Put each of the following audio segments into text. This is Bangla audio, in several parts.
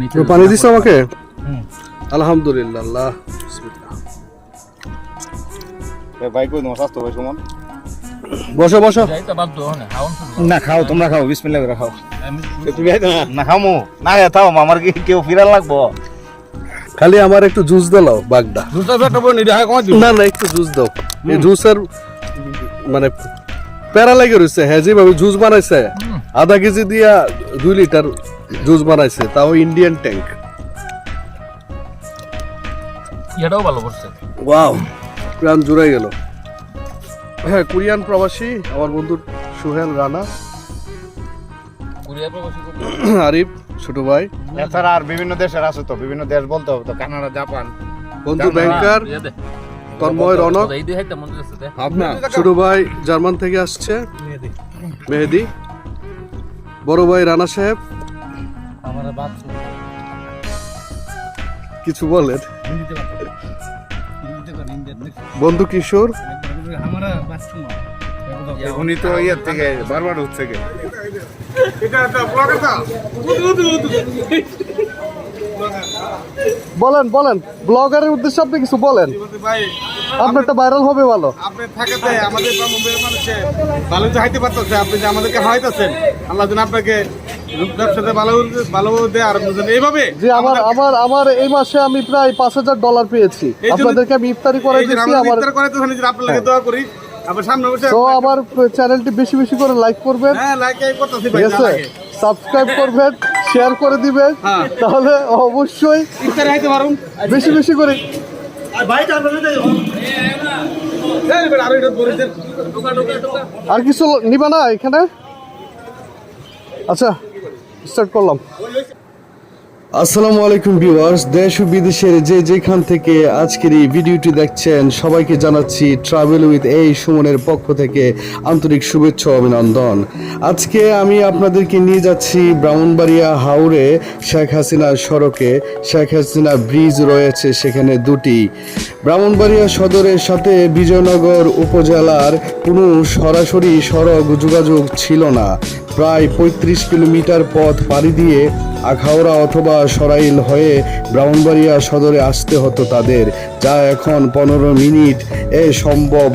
নিচে পানি দিছো আমাকে? হুম। আলহামদুলিল্লাহ। আল্লাহ বিসমিল্লাহ। ভাই কই তোমার স্বাস্থ্য ভাই সমান? বসো বসো। না খাও তোমরা খাও বিসমিল্লাহ করে খাও। তুমি আইতো না? না খামু। না খাও তাও আমার কি কেউ ফিরাল লাগবো? খালি আমার একটু জুস দিলাও বাগদা। দেখা কম না না একটু জুস দাও। এই জুসের মানে প্যারা লাগে রয়েছে। হ্যাঁ যেভাবে জুস বানাইছে আধা কেজি দিয়া দুই লিটার জুস বানাইছে তাও ইন্ডিয়ান ট্যাঙ্ক এটাও ভালো করছে। ওয়াও প্রাণ জুড়াই গেল। হ্যাঁ কোরিয়ান প্রবাসী আমার বন্ধু সুহেল রানা। কুরিয়া প্রবাসী করতে আরিফ ছোট ভাই। এছাড়া আর বিভিন্ন দেশের আছে তো বিভিন্ন দেশ বলতে হবে তো কানাডা জাপান। বন্ধু ব্যাংকার। ইয়ে। তন্ময় রনক। আপনার ছোট ভাই জার্মান থেকে আসছে। মেহেদি। বড় ভাই রানা সাহেব। কিছু বলেন। বন্ধু কিশোর। উনি তো ইয়ের থেকে বারবার থেকে বলেন বলেন। ব্লগারের উদ্দেশ্যে আপনি কিছু বলেন। আপনার আপনারটা ভাইরাল হবে ভালো। আপনি থাকাতে আমাদের মুম্বাইয়ের মানুষে ভালো যে হাইতে পারতেছে আপনি যে আমাদেরকে আল্লাহ যেন আপনাকে আমার আমার আমার এই মাসে আমি প্রায় পাঁচ হাজার ডলার পেয়েছি। আপনাদেরকে আমি ইফতারি করে দিচ্ছি আমার দোয়া করি। তো আমার চ্যানেলটি বেশি বেশি করে লাইক করবেন। হ্যাঁ। সাবস্ক্রাইব করবেন। শেয়ার করে দিবেন হ্যাঁ। তাহলে অবশ্যই বেশি বেশি করে। আর কিছু নিবা না এখানে? আচ্ছা স্টার্ট করলাম। আসসালামু আলাইকুম ভিউয়ার্স, দেশ ও বিদেশের যে যেখান থেকে আজকের এই ভিডিওটি দেখছেন, সবাইকে জানাচ্ছি ট্রাভেল উইথ এই সুমনের পক্ষ থেকে আন্তরিক শুভেচ্ছা অভিনন্দন। আজকে আমি আপনাদেরকে নিয়ে যাচ্ছি ব্রাহ্মণবাড়িয়া হাওড়ে শেখ হাসিনার সড়কে। শেখ হাসিনা ব্রিজ রয়েছে সেখানে দুটি। ব্রাহ্মণবাড়িয়া সদরের সাথে বিজয়নগর উপজেলার কোনো সরাসরি সড়ক যোগাযোগ ছিল না। প্রায় পঁয়ত্রিশ কিলোমিটার পথ পাড়ি দিয়ে আখাউড়া অথবা সরাইল হয়ে ব্রাহ্মণবাড়িয়া সদরে আসতে হতো তাদের, যা এখন পনেরো মিনিট। এ সম্ভব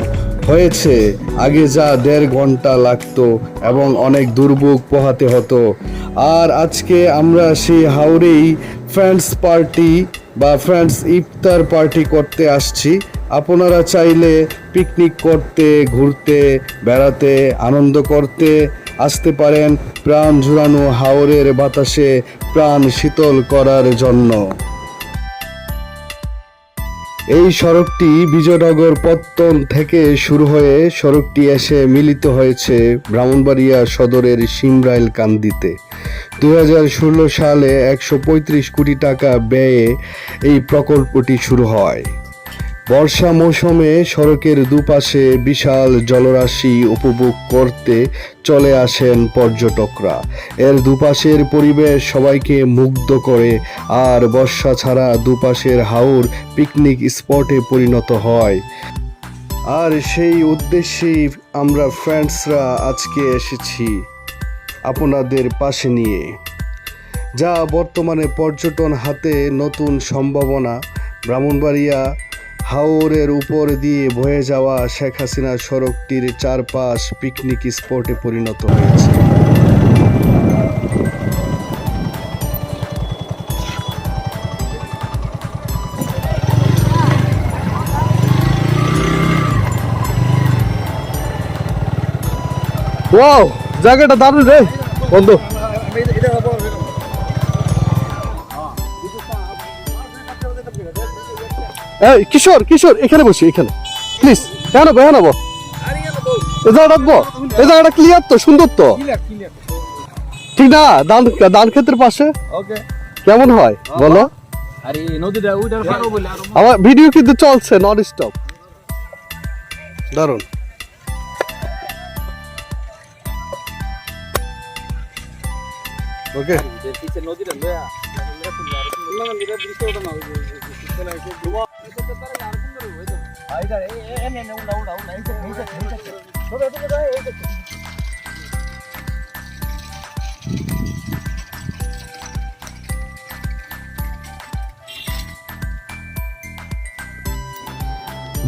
হয়েছে। আগে যা দেড় ঘণ্টা লাগতো এবং অনেক দুর্ভোগ পোহাতে হতো। আর আজকে আমরা সেই হাওড়েই ফ্রেন্ডস পার্টি বা ফ্রেন্ডস ইফতার পার্টি করতে আসছি। আপনারা চাইলে পিকনিক করতে, ঘুরতে, বেড়াতে, আনন্দ করতে আসতে পারেন প্রাণ ঝুরানো হাওরের বাতাসে, প্রাণ শীতল করার জন্য। এই সড়কটি বিজয়নগর পত্তন থেকে শুরু হয়ে সড়কটি এসে মিলিত হয়েছে ব্রাহ্মণবাড়িয়া সদরের সিমরাইল কান্দিতে। দু হাজার ষোলো সালে একশো পঁয়ত্রিশ কোটি টাকা ব্যয়ে এই প্রকল্পটি শুরু হয়। বর্ষা মৌসুমে সড়কের দুপাশে বিশাল জলরাশি উপভোগ করতে চলে আসেন পর্যটকরা। এর দুপাশের পরিবেশ সবাইকে মুগ্ধ করে, আর বর্ষা ছাড়া দুপাশের হাওর পিকনিক স্পটে পরিণত হয়। আর সেই উদ্দেশ্যেই আমরা ফ্রেন্ডসরা আজকে এসেছি আপনাদের পাশে নিয়ে। যা বর্তমানে পর্যটন হাতে নতুন সম্ভাবনা। ব্রাহ্মণবাড়িয়া হাওরের উপর দিয়ে বয়ে যাওয়া শেখ হাসিনা সড়কটির চারপাশ পিকনিক স্পটে পরিণত হয়েছে। ওয়াও, জায়গাটা দারুণ রে, বন্ধু। এই কিশোর কিশোর এখানে বসি এখানে। প্লিজ কেন নেব হ্যাঁ নেব এ জায়গাটা ক্লিয়ার তো সুন্দর তো। ঠিক না? ধান ধান ক্ষেতের পাশে? কেমন হয়? বলো। আমার ভিডিও কিন্তু চলছে নট আরে নদীটা ওইটার পারো বলে আর আমার ভিডিও কিন্তু চলছে নন স্টপ দারুণ ওকে পিছে নদীটা লয়া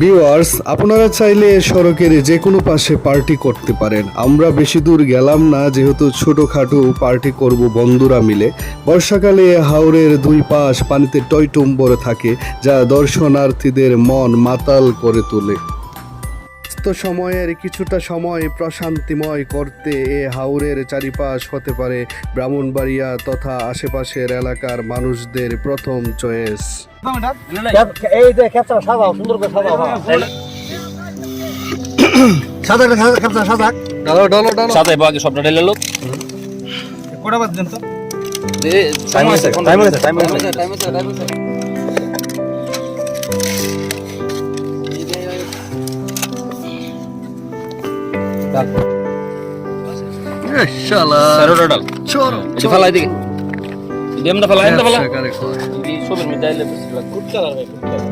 ভিউয়ার্স আপনারা চাইলে সড়কের যে কোনো পাশে পার্টি করতে পারেন। আমরা বেশি দূর গেলাম না, যেহেতু ছোটোখাটো পার্টি করব বন্ধুরা মিলে। বর্ষাকালে হাওরের দুই পাশ পানিতে টয়টম্বর থাকে, যা দর্শনার্থীদের মন মাতাল করে তোলে। সময়ের কিছুটা সময় প্রশান্তিময় করতে এ হাওরের চারিপাশ হতে পারে ব্রাহ্মণবাড়িয়া তথা আশেপাশের এলাকার মানুষদের প্রথম চয়েস। এই যে সাজাও সুন্দর করে সাজাও সাদা কাপড় সাদা ডালো ডালো ডালো। সাজাই আগে সবটা ঢেলে লোক। কোটা বাদ দেন তো টাইম আছে টাইম আছে টাইম আছে টাইম আছে টাইম আছে শালা সারোটা ডাল। এটা ফালাই দিকে এমন ফালাই এমন ফালাই সবের মধ্যে আইলে গুড কালার ভাই গুড কালার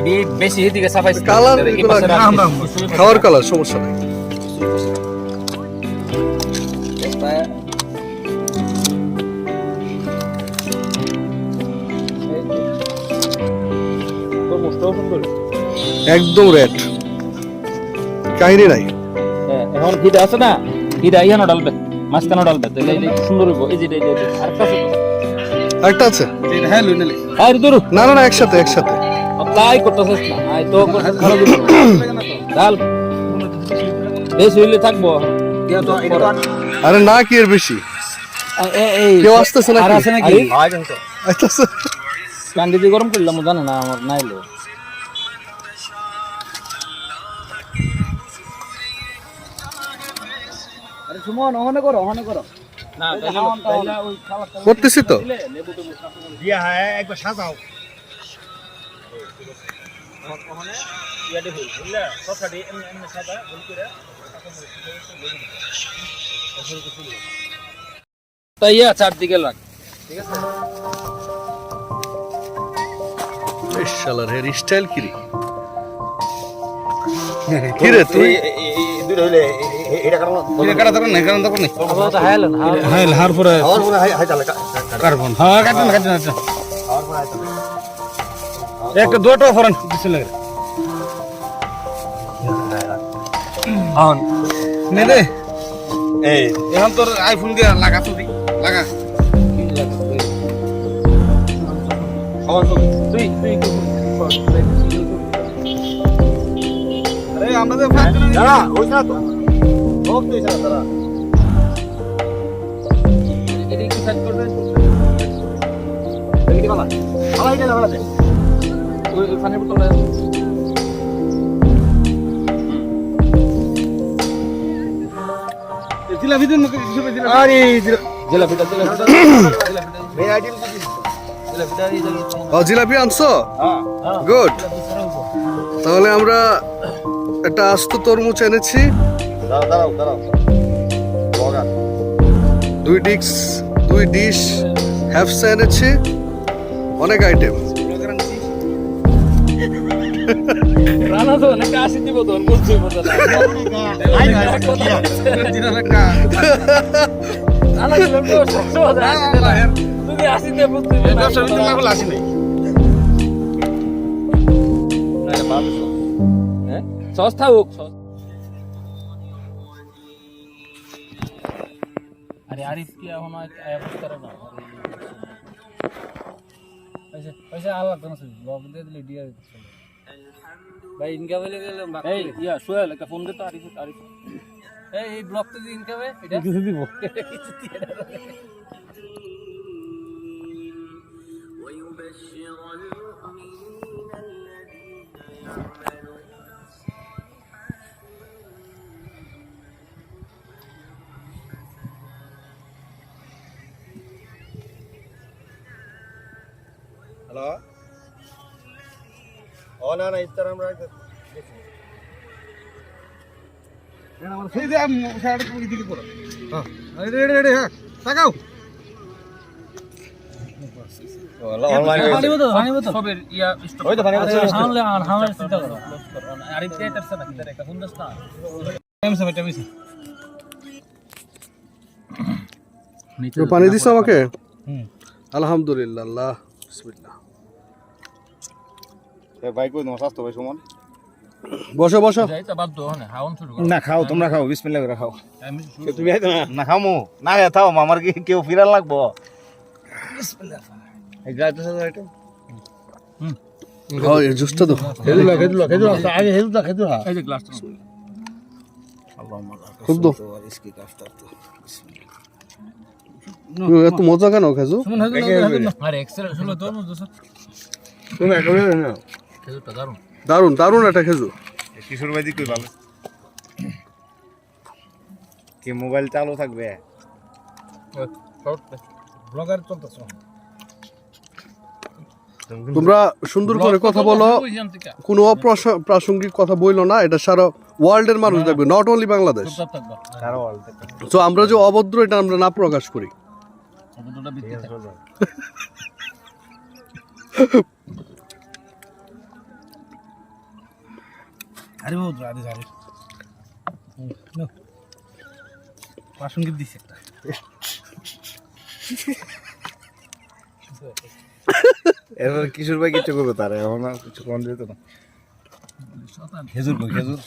এটি বেশি এদিকে সাফাই কালার খাওয়ার কালার সমস্যা নাই। একদম রেড কাহিনী নাই। এখন আছে না ইয়ানো ডালবে মাঝখানে ডালবে তাহলে এই সুন্দর হইব এই যে আরেকটা আছে। একটা আছে? হ্যাঁ লুই নিলে আর দূর। না না না একসাথে একসাথে। করতেছিস না আই তো ভালো দিব ডাল। বেশ হইলে থাকব। আরে না কি এর বেশি? এই। কেউ আসতেছে নাকি? আর আছে নাকি? আইতাছে। কান্দি দিয়ে গরম করলাম জানে না আমার নাইলো সুমন ওখানে করো ওখানে করো। করতেছি তো। হ্যাঁ একবার সাজাও। করে তাই চারদিকে লাগ। শালার হেয়ার স্টাইল কি রে? তুই? দুটো হইলে তো হ্যাঁ হার পরে কার্বন। হ্যাঁ কাটেন কাটেন আচ্ছা নে দে এই। এখন তোর আইফোন দিয়ে লাগা তুই লাগা। তুই তুই আরে আমাদের দাঁড়া ওই না তো সব কি সাইড করবে বাবা এটা ওই বোতলে মুখে জিলাপি। আরে জিলাপিটা জিলাপিটা। কি জিলাপি আনছো? হ্যাঁ। গুড তাহলে আমরা একটা আস্ত তরমুজ এনেছি। দাঁড়াও দাঁড়াও বগা। দুই ডিশ দুই ডিশ হ্যাপসা এনেছি। অনেক আইটেম। রানা তো অনেক আসি দিব তো বুঝছি বুঝতে না দিনের একটা রানা তো লোক সব আসি না। তুমি আসিতে বুঝতে ব্যবসা কিন্তু না। হলে আসি নাই। হ্যাঁ সস্তা হোক। আরে আরিফ কি এখন অ্যাপ করে না? পয়সা পয়সা আল্লাহ তো না লব দিয়ে দিলে দিয়ে ভাই ইনকা বলে গেলে এই ইয়া সোহেল একটা ফোন দে তো আরিফ আরিফ। এই এই ব্লক তো ইনকা বে এটা? কিছু দিব। তারছে না কিদারে একটা ফোন দাস না টাইমসে ভাই টাইমসে তো পানি দিছো আমাকে আলহামদুলিল্লাহ আল্লাহ বিসমিল্লাহ ভাই কই তোমার স্বাস্থ্য ভাই সমান? বসো বসো। যাইতে বাধ্য হনে হাউন শুরু না খাও তোমরা খাও বিসমিল্লাহ করে খাও। তুমি না? না আমার কি কেউ ফিরাল লাগবো? এই যাইতো তো এটা হ্যাঁ জুসটা তো খেজুর খেজুর খেজুর আগে খেজুর খেজুর এই যে গ্লাসটা খুব তো। এত মজা কেন খেজু আরে এক্সেলেন্ট শুনো তো দোস্ত তুমি একেবারে না। খেজুরটা দারুণ দারুণ দারুণ একটা খেজু কিশোর ভাই কই ভালো। কি মোবাইল চালু থাকবে? ব্লগার চলতেছ। তোমরা সুন্দর করে কথা বলো কোনো অপ্রাস- প্রাসঙ্গিক কথা বইলো না এটা সারা ওয়ার্ল্ডের মানুষ দেখবে নট অনলি বাংলাদেশ। তো আমরা যে অভদ্র এটা আমরা না প্রকাশ করি। আরে ও আরে আরে। প্রাসঙ্গিক দিছে একটা। এরপর কিশোর ভাই কিছু করবে তার এখন আর কিছু কোন দিত না। খেজুর কই খেজুর?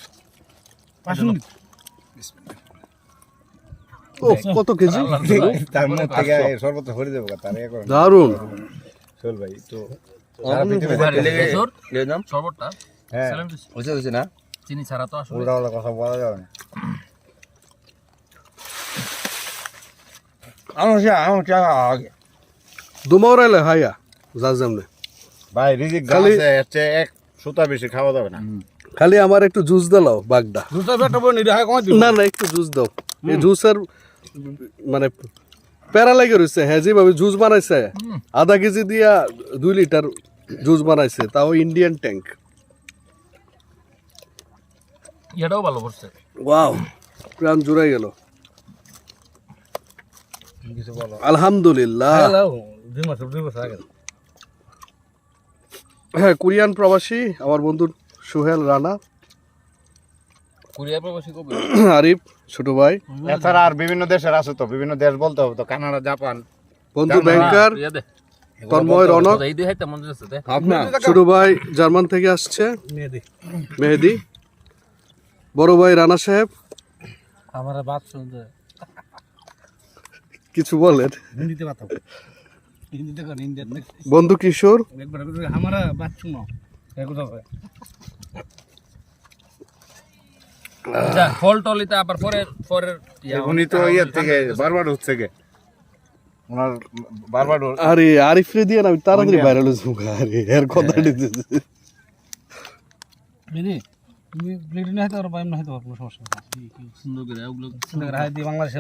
প্রাসঙ্গিক কত কেজি? তার মুখ থেকে সর্বত্র ভরে দেবো তার এ চল ভাই তো সারা পৃথিবী খেজুর। হ্যাঁ। এক্সেলেন্ট বুঝতে না? চিনি ছাড়া তো আসলে উল্টা উল্টা কথা বলা যাবে না। আমার চা আমার চা আগে। দুমাওরাইলে হাইয়া যা যেমনে ভাই রিজিক খালি- এক সুতা বেশি খাওয়া যাবে না। খালি আমার একটু জুস দিলাও বাগদা। দুটা বেটা বই নিরে হয় কমাই দিও না না একটু জুস দাও। এই জুসের মানে প্যারা লাগে রয়েছে হ্যাঁ যেভাবে জুস বানাইছে আধা কেজি দিয়া দুই লিটার জুস বানাইছে তাও ইন্ডিয়ান ট্যাঙ্ক এটাও ভালো করছে। ওয়াও প্রাণ জুড়াই গেল। কিছু বলো আলহামদুলিল্লাহ দুই মাস দুই মাস আগে। হ্যাঁ কোরিয়ান প্রবাসী আমার বন্ধু সোহেল রানা। কোরিয়া প্রবাসী কবে? আরিফ ছোট ভাই। এছাড়া আর বিভিন্ন দেশের আছে তো বিভিন্ন দেশ বলতে হবে তো কানাডা জাপান। বন্ধু ব্যাংকার তন্ময় রনক। মন ছোট ভাই জার্মান থেকে আসছে। নিয়ে দি মেহেদি। বড় ভাই রানা সাহেব। আমার বাদ শুনতে কিছু বলেন। হিন্দিতে কথা হিন্দিতে হিন্দিতে বন্ধু কিশোর। আমার শুনো ফল টলিতে আবার পরে পরে উনি তো ইয়ার থেকে বারবার হচ্ছে ওনার বারবার আরে আরিফ রে দিয়ে না তাড়াতাড়ি ভাইরাল হয়ে যাব। আরে এর কথা হ্যাঁ। তুমি প্লেট না হয়তো আর বাইম না হয়তো কোনো সমস্যা সুন্দর করে ওগুলো সুন্দর করে হাই দি বাংলাদেশে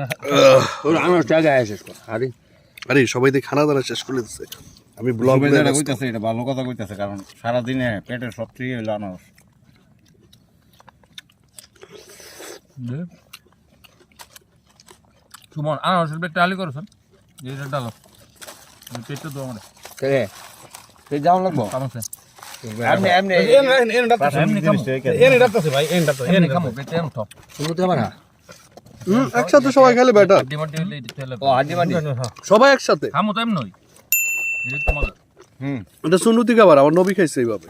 আমার টাকা আছে আরে আরে সবাই দিয়ে খানা দানা শেষ করে দিচ্ছে আমি ব্লগ কইতাছে এটা ভালো কথা কইতাছে কারণ সারা দিনে পেটের সবচেয়ে হইল আনারস। সুমন আনারসের বেগটা আলি করছেন ডালো। পেটটা তো আমার যাও লাগবো? একসাথে সবাই খেলে বেটার মাড্ডি হইলে এটা সবাই একসাথে? সুন্নতি খাবার আমার নবী খাইছে এইভাবে।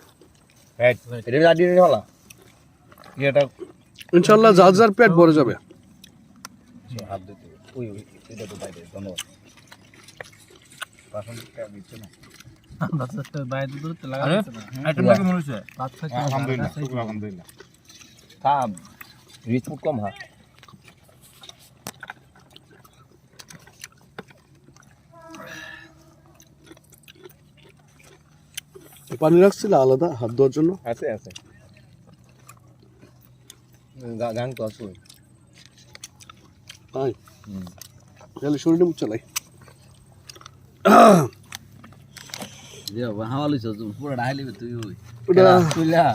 ইনশাল্লাহ যার যার পেট ভরে যাবে। হাত দিতে ওই ওই এটা তো বাইরে ধন্যবাদ। পাশন কা দিচ্ছে না। আরে আইটেমটা মনে হচ্ছে আলহামদুলিল্লাহ শুকর আলহামদুলিল্লাহ। কাম রিচ ফুড কম হ্যাঁ। পানি রাখছিল আলাদা হাত ধোয়ার জন্য? আছে আছে। গান তো আছে। তাই? তাহলে শরীরে মুখ চালাই। হাওয়া লইছ পুরা ডাহাইলি তুই ওটা তুইলা